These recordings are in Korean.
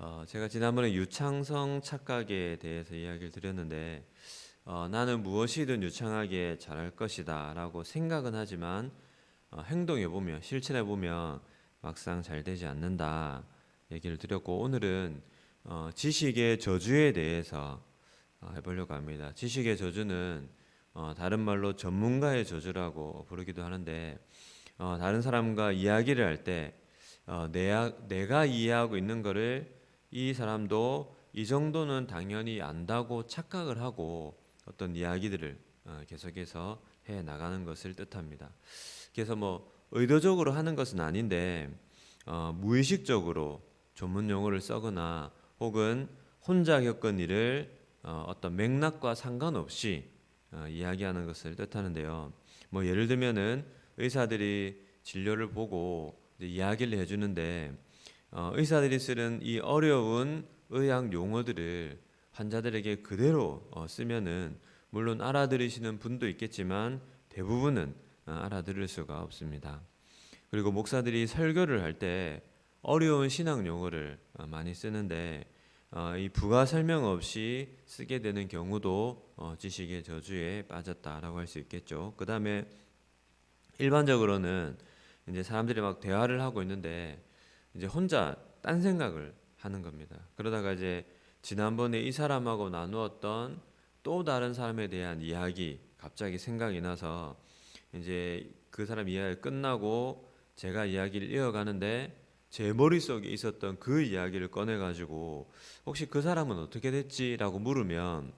어, 제가 지난번에 유창성 착각에 대해서 이야기를 드렸는데 어, 나는 무엇이든 유창하게 잘할 것이다 라고 생각은 하지만 어, 행동해 보면 실천해 보면 막상 잘 되지 않는다 얘기를 드렸고 오늘은 어, 지식의 저주에 대해서 어, 해보려고 합니다. 지식의 저주는 어, 다른 말로 전문가의 저주라고 부르기도 하는데 어, 다른 사람과 이야기를 할때 어, 내가, 내가 이해하고 있는 거를 이 사람도 이 정도는 당연히 안다고 착각을 하고 어떤 이야기들을 어, 계속해서 해 나가는 것을 뜻합니다. 그래서 뭐 의도적으로 하는 것은 아닌데 어, 무의식적으로 전문 용어를 써거나 혹은 혼자 겪은 일을 어, 어떤 맥락과 상관없이 어, 이야기하는 것을 뜻하는데요. 뭐 예를 들면은 의사들이 진료를 보고 이야기를 해주는데 어, 의사들이 쓰는 이 어려운 의학 용어들을 환자들에게 그대로 어, 쓰면은 물론 알아들으시는 분도 있겠지만 대부분은 어, 알아들을 수가 없습니다. 그리고 목사들이 설교를 할 때 어려운 신학 용어를 어, 많이 쓰는데 어, 이 부가 설명 없이 쓰게 되는 경우도 어, 지식의 저주에 빠졌다라고 할 수 있겠죠. 그 다음에 일반적으로는 이제 사람들이 막 대화를 하고 있는데 이제 혼자 딴 생각을 하는 겁니다. 그러다가 이제 지난번에 이 사람하고 나누었던 또 다른 사람에 대한 이야기 갑자기 생각이 나서 이제 그 사람 이야기 끝나고 제가 이야기를 이어가는데 제 머릿속에 있었던 그 이야기를 꺼내 가지고 혹시 그 사람은 어떻게 됐지라고 물으면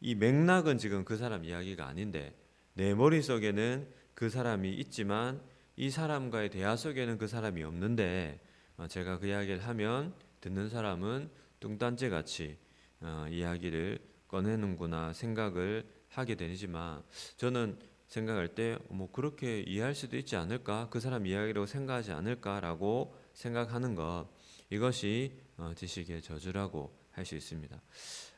이 맥락은 지금 그 사람 이야기가 아닌데 내 머릿속에는 그 사람이 있지만 이 사람과의 대화 속에는 그 사람이 없는데 어, 제가 그 이야기를 하면 듣는 사람은 뚱딴지 같이 어, 이야기를 꺼내는구나 생각을 하게 되지만 저는 생각할 때 뭐 그렇게 이해할 수도 있지 않을까 그 사람 이야기라고 생각하지 않을까라고 생각하는 것 이것이 어, 지식의 저주라고 할 수 있습니다.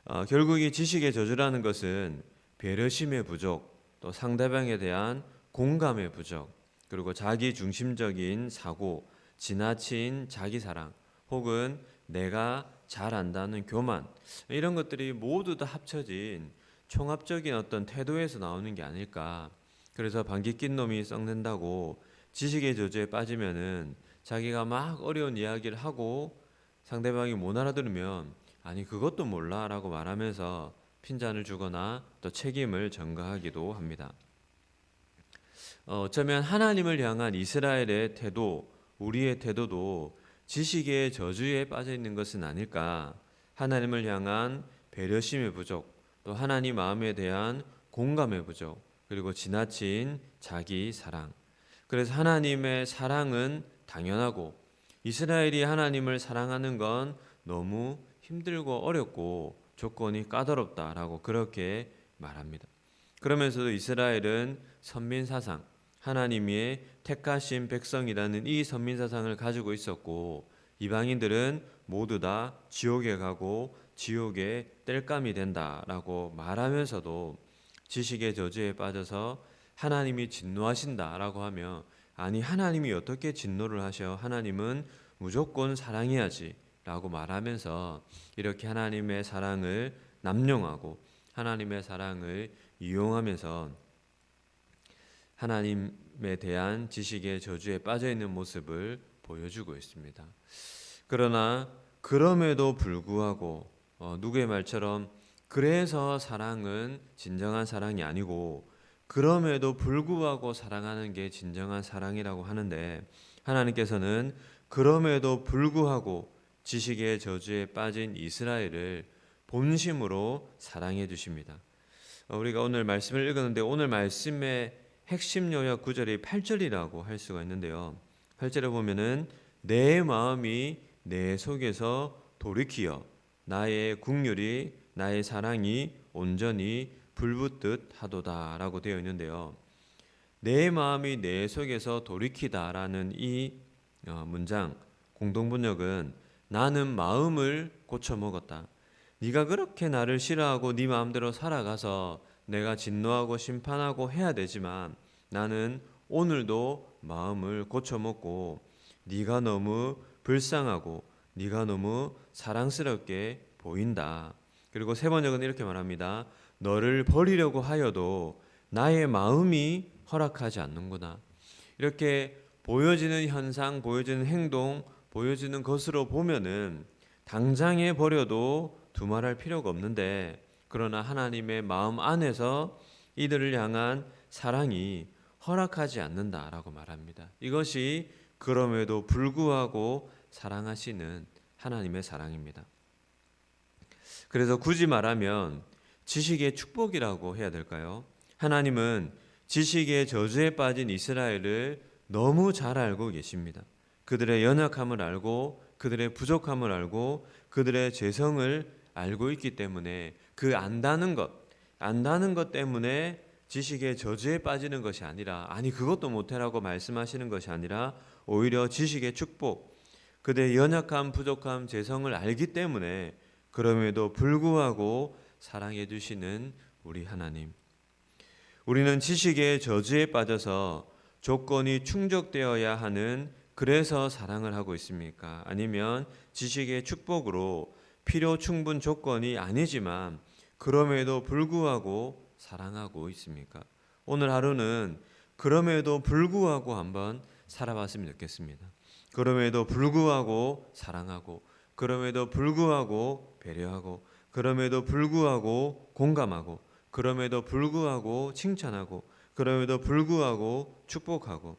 어, 결국 이 지식의 저주라는 것은 배려심의 부족 또 상대방에 대한 공감의 부족 그리고 자기 중심적인 사고 지나친 자기 사랑 혹은 내가 잘 안다는 교만 이런 것들이 모두 다 합쳐진 총합적인 어떤 태도에서 나오는 게 아닐까. 그래서 방귀 낀 놈이 썩는다고 지식의 저주에 빠지면은 자기가 막 어려운 이야기를 하고 상대방이 못 알아들으면 아니 그것도 몰라라고 말하면서 핀잔을 주거나 또 책임을 전가하기도 합니다. 어, 어쩌면 하나님을 향한 이스라엘의 태도, 우리의 태도도 지식의 저주에 빠져 있는 것은 아닐까. 하나님을 향한 배려심의 부족, 또 하나님 마음에 대한 공감의 부족, 그리고 지나친 자기 사랑. 그래서 하나님의 사랑은 당연하고 이스라엘이 하나님을 사랑하는 건 너무 힘들고 어렵고 조건이 까다롭다라고 그렇게 말합니다. 그러면서도 이스라엘은 선민 사상, 하나님의 택하신 백성이라는 이 선민 사상을 가지고 있었고 이방인들은 모두 다 지옥에 가고 지옥의 땔감이 된다라고 말하면서도 지식의 저주에 빠져서 하나님이 진노하신다라고 하며 아니 하나님이 어떻게 진노를 하셔? 하나님은 무조건 사랑해야지라고 말하면서 이렇게 하나님의 사랑을 남용하고 하나님의 사랑을 이용하면서 하나님에 대한 지식의 저주에 빠져 있는 모습을 보여주고 있습니다. 그러나 그럼에도 불구하고 어, 누구의 말처럼 그래서 사랑은 진정한 사랑이 아니고 그럼에도 불구하고 사랑하는 게 진정한 사랑이라고 하는데 하나님께서는 그럼에도 불구하고 지식의 저주에 빠진 이스라엘을 본심으로 사랑해 주십니다. 어, 우리가 오늘 말씀을 읽었는데 오늘 말씀의 핵심 요약 구절이 8절이라고 할 수가 있는데요. 8절에 보면은 내 마음이 내 속에서 돌이키어 나의 국률이 나의 사랑이 온전히 불붙듯 하도다라고 되어 있는데요. 내 마음이 내 속에서 돌이키다라는 이 어, 문장 공동 번역은 나는 마음을 고쳐 먹었다. 네가 그렇게 나를 싫어하고 네 마음대로 살아가서 내가 진노하고 심판하고 해야 되지만 나는 오늘도 마음을 고쳐 먹고 네가 너무 불쌍하고 네가 너무 사랑스럽게 보인다. 그리고 세 번역은 이렇게 말합니다. 너를 버리려고 하여도 나의 마음이 허락하지 않는구나. 이렇게 보여지는 현상, 보여지는 행동, 보여지는 것으로 보면은 당장에 버려도 두말할 필요가 없는데 그러나 하나님의 마음 안에서 이들을 향한 사랑이 허락하지 않는다라고 말합니다. 이것이 그럼에도 불구하고 사랑하시는 하나님의 사랑입니다. 그래서 굳이 말하면 지식의 축복이라고 해야 될까요? 하나님은 지식의 저주에 빠진 이스라엘을 너무 잘 알고 계십니다. 그들의 연약함을 알고 그들의 부족함을 알고 그들의 죄성을 알고 있기 때문에 그 안다는 것, 안다는 것 때문에 지식의 저주에 빠지는 것이 아니라 아니 그것도 못해라고 말씀하시는 것이 아니라 오히려 지식의 축복, 그들의 연약함, 부족함, 죄성을 알기 때문에 그럼에도 불구하고 사랑해 주시는 우리 하나님. 우리는 지식의 저주에 빠져서 조건이 충족되어야 하는 그래서 사랑을 하고 있습니까? 아니면 지식의 축복으로 필요 충분 조건이 아니지만 그럼에도 불구하고 사랑하고 있습니까? 오늘 하루는 그럼에도 불구하고 한번 살아봤으면 좋겠습니다. 그럼에도 불구하고 사랑하고 그럼에도 불구하고 배려하고 그럼에도 불구하고 공감하고 그럼에도 불구하고 칭찬하고 그럼에도 불구하고 축복하고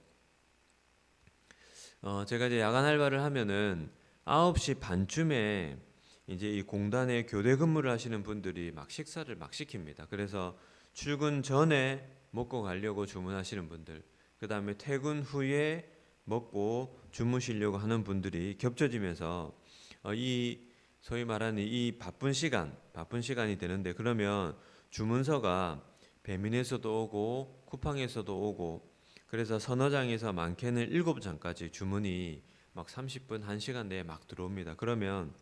어 제가 이제 야간 알바를 하면은 9시 반쯤에 이제 이 공단에 교대 근무를 하시는 분들이 막 식사를 막 시킵니다. 그래서 출근 전에 먹고 가려고 주문하시는 분들, 그 다음에 퇴근 후에 먹고 주무시려고 하는 분들이 겹쳐지면서 어, 이 소위 말하는 이 바쁜 시간, 바쁜 시간이 되는데 그러면 주문서가 배민에서도 오고 쿠팡에서도 오고 그래서 서너 장에서 많게는 일곱 장까지 주문이 막 30분, 1시간 내에 막 들어옵니다. 그러면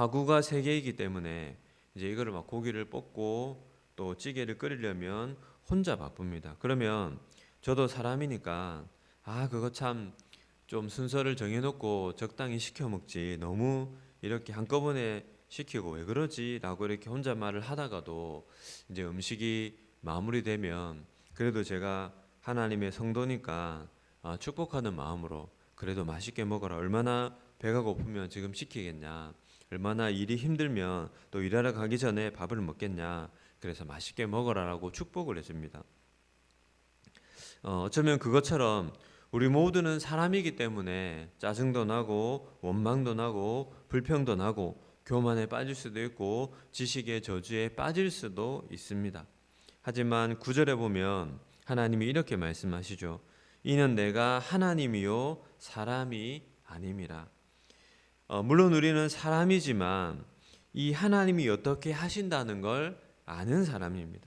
화구가 세 개이기 때문에 이제 이거를 막 고기를 볶고 또 찌개를 끓이려면 혼자 바쁩니다. 그러면 저도 사람이니까 아 그거 참 좀 순서를 정해놓고 적당히 시켜 먹지. 너무 이렇게 한꺼번에 시키고 왜 그러지라고 이렇게 혼자 말을 하다가도 이제 음식이 마무리되면 그래도 제가 하나님의 성도니까 아, 축복하는 마음으로 그래도 맛있게 먹어라. 얼마나 배가 고프면 지금 시키겠냐 얼마나 일이 힘들면 또 일하러 가기 전에 밥을 먹겠냐 그래서 맛있게 먹어라라고 축복을 해줍니다. 어, 어쩌면 그것처럼 우리 모두는 사람이기 때문에 짜증도 나고 원망도 나고 불평도 나고 교만에 빠질 수도 있고 지식의 저주에 빠질 수도 있습니다. 하지만 구절에 보면 하나님이 이렇게 말씀하시죠. 이는 내가 하나님이요 사람이 아님이라. 어, 물론 우리는 사람이지만 이 하나님이 어떻게 하신다는 걸 아는 사람입니다.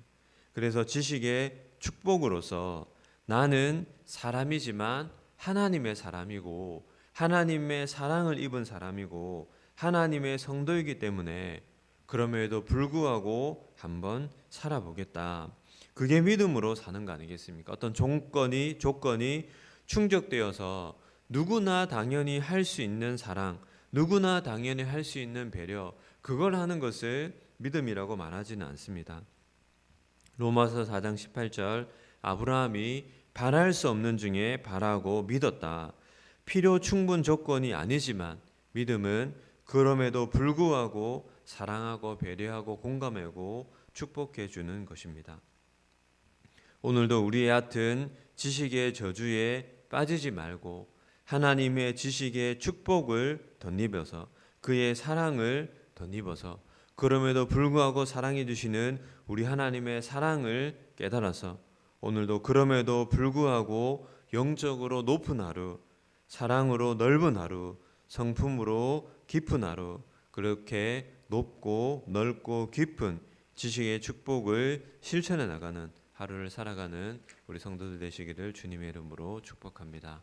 그래서 지식의 축복으로서 나는 사람이지만 하나님의 사람이고 하나님의 사랑을 입은 사람이고 하나님의 성도이기 때문에 그럼에도 불구하고 한번 살아보겠다. 그게 믿음으로 사는 거 아니겠습니까? 어떤 조건이 조건이 충족되어서 누구나 당연히 할 수 있는 사랑, 누구나 당연히 할 수 있는 배려, 그걸 하는 것을 믿음이라고 말하지는 않습니다. 로마서 4장 18절 아브라함이 바랄 수 없는 중에 바라고 믿었다. 필요 충분 조건이 아니지만 믿음은 그럼에도 불구하고 사랑하고 배려하고 공감하고 축복해 주는 것입니다. 오늘도 우리의 얕은 지식의 저주에 빠지지 말고 하나님의 지식의 축복을 덧입어서 그의 사랑을 덧입어서 그럼에도 불구하고 사랑해 주시는 우리 하나님의 사랑을 깨달아서 오늘도 그럼에도 불구하고 영적으로 높은 하루, 사랑으로 넓은 하루, 성품으로 깊은 하루, 그렇게 높고 넓고 깊은 지식의 축복을 실천해 나가는 하루를 살아가는 우리 성도들 되시기를 주님의 이름으로 축복합니다.